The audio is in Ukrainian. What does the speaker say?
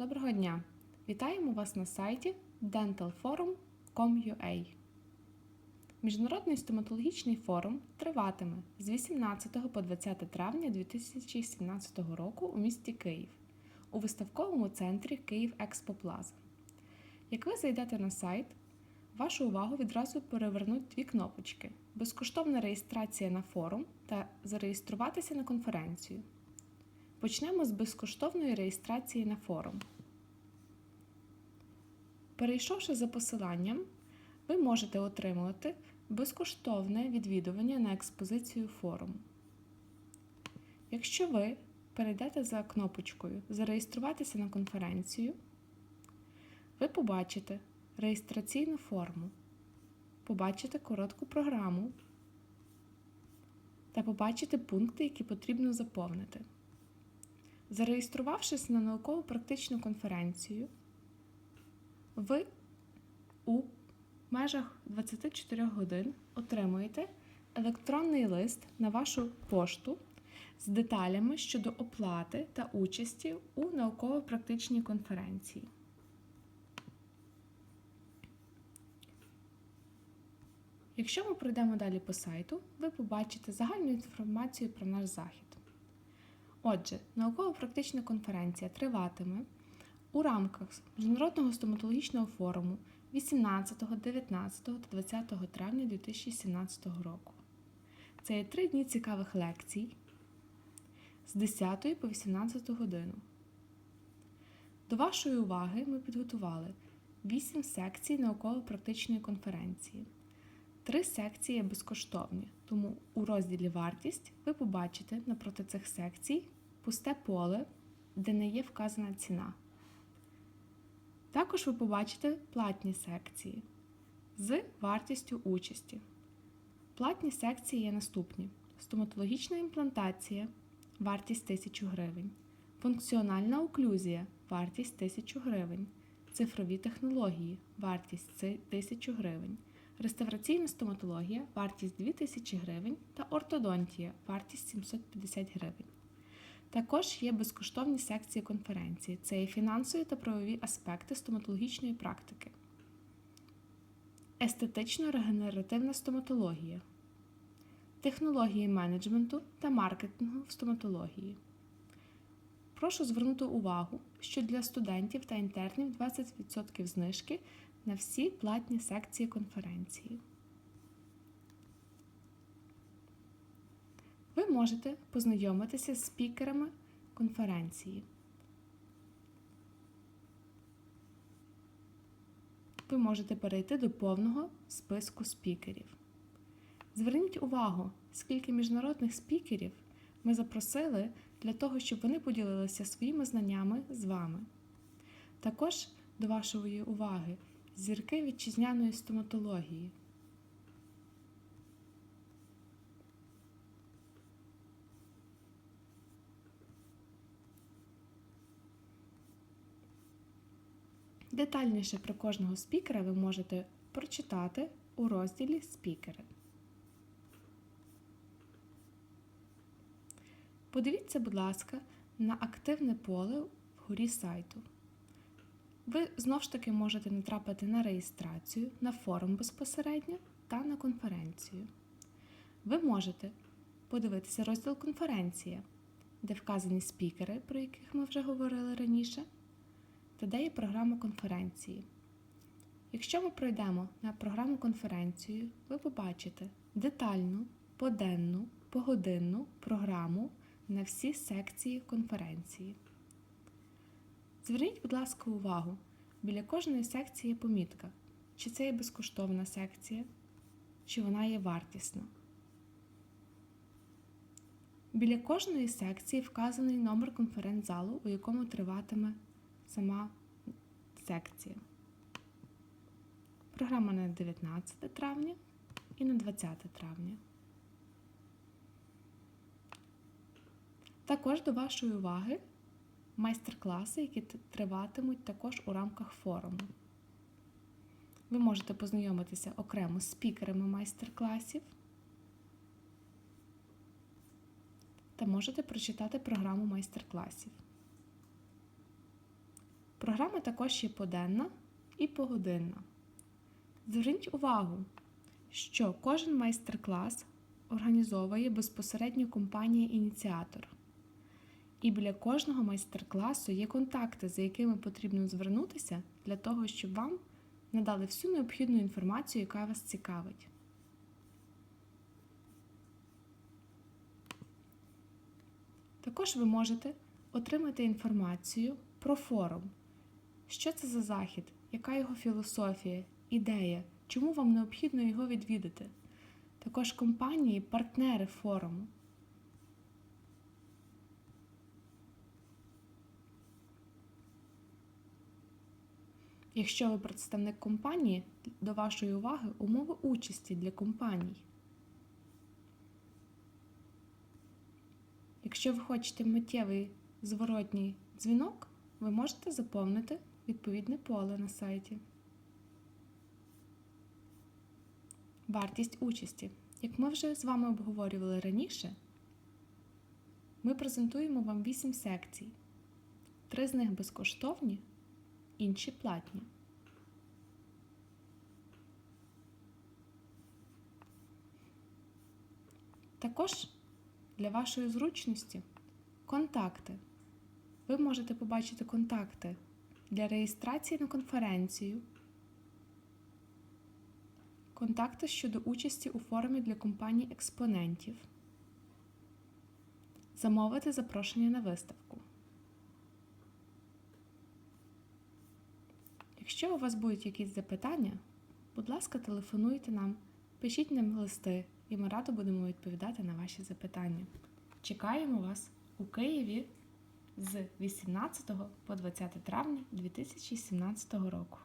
Доброго дня! Вітаємо вас на сайті dentalforum.com.ua Міжнародний стоматологічний форум триватиме з 18 по 20 травня 2017 року у місті Київ у виставковому центрі Київ Експо Плаза. Як ви зайдете на сайт, вашу увагу відразу перевернуть дві кнопочки: безкоштовна реєстрація на форум та зареєструватися на конференцію. Почнемо з безкоштовної реєстрації на форум. Перейшовши за посиланням, ви можете отримувати безкоштовне відвідування на експозицію форуму. Якщо ви перейдете за кнопочкою Зареєструватися на конференцію, ви побачите реєстраційну форму, побачите коротку програму та побачите пункти, які потрібно заповнити. Зареєструвавшись на науково-практичну конференцію, ви у межах 24 годин отримуєте електронний лист на вашу пошту з деталями щодо оплати та участі у науково-практичній конференції. Якщо ми пройдемо далі по сайту, ви побачите загальну інформацію про наш захід. Отже, науково-практична конференція триватиме у рамках Міжнародного стоматологічного форуму 18, 19 та 20 травня 2017 року. Це є три дні цікавих лекцій з 10 по 18 годину. До вашої уваги ми підготували 8 секцій науково-практичної конференції. Три секції є безкоштовні, тому у розділі Вартість ви побачите напроти цих секцій пусте поле, де не є вказана ціна. Також ви побачите платні секції з вартістю участі. Платні секції є наступні: стоматологічна імплантація вартість 1000 гривень, функціональна оклюзія вартість 1000 гривень, цифрові технології вартість 1000 гривень, реставраційна стоматологія вартість 2000 гривень. Та ортодонтія вартість 750 гривень. Також є безкоштовні секції конференції. Це є фінансові та правові аспекти стоматологічної практики, естетично-регенеративна стоматологія, технології менеджменту та маркетингу в стоматології. Прошу звернути увагу, що для студентів та інтернів 20% знижки на всі платні секції конференції. Можете познайомитися з спікерами конференції. Ви можете перейти до повного списку спікерів. Зверніть увагу, скільки міжнародних спікерів ми запросили для того, щоб вони поділилися своїми знаннями з вами. Також до вашої уваги зірки вітчизняної стоматології. Детальніше про кожного спікера ви можете прочитати у розділі Спікери. Подивіться, будь ласка, на активне поле вгорі сайту. Ви знову ж таки можете натрапити на реєстрацію, на форум безпосередньо та на конференцію. Ви можете подивитися розділ конференція, де вказані спікери, про яких ми вже говорили раніше та де є програма конференції. Якщо ми пройдемо на програму конференцію, ви побачите детальну, поденну, погодинну програму на всі секції конференції. Зверніть, будь ласка, увагу, біля кожної секції є помітка, чи це є безкоштовна секція, чи вона є вартісна. Біля кожної секції вказаний номер конференц-залу, у якому триватиме сама секція. Програма на 19 травня і на 20 травня. Також до вашої уваги майстер-класи, які триватимуть також у рамках форуму. Ви можете познайомитися окремо з спікерами майстер-класів та можете прочитати програму майстер-класів. Програма також є поденна і погодинна. Зверніть увагу, що кожен майстер-клас організовує безпосередньо компанія-ініціатор. І біля кожного майстер-класу є контакти, за якими потрібно звернутися для того, щоб вам надали всю необхідну інформацію, яка вас цікавить. Також ви можете отримати інформацію про форум. Що це за захід, яка його філософія, ідея, чому вам необхідно його відвідати. Також компанії, партнери форуму. Якщо ви представник компанії, до вашої уваги умови участі для компаній. Якщо ви хочете миттєвий зворотній дзвінок, ви можете заповнити відповідне поле на сайті. Вартість участі. Як ми вже з вами обговорювали раніше, ми презентуємо вам 8 секцій. Три з них безкоштовні, інші платні. Також для вашої зручності контакти. Ви можете побачити контакти для реєстрації на конференцію, контакти щодо участі у форумі для компаній експонентів, замовити запрошення на виставку. Якщо у вас будуть якісь запитання, будь ласка, телефонуйте нам, пишіть нам листи, і ми радо будемо відповідати на ваші запитання. Чекаємо вас у Києві з 18 по 20 травня 2017 року.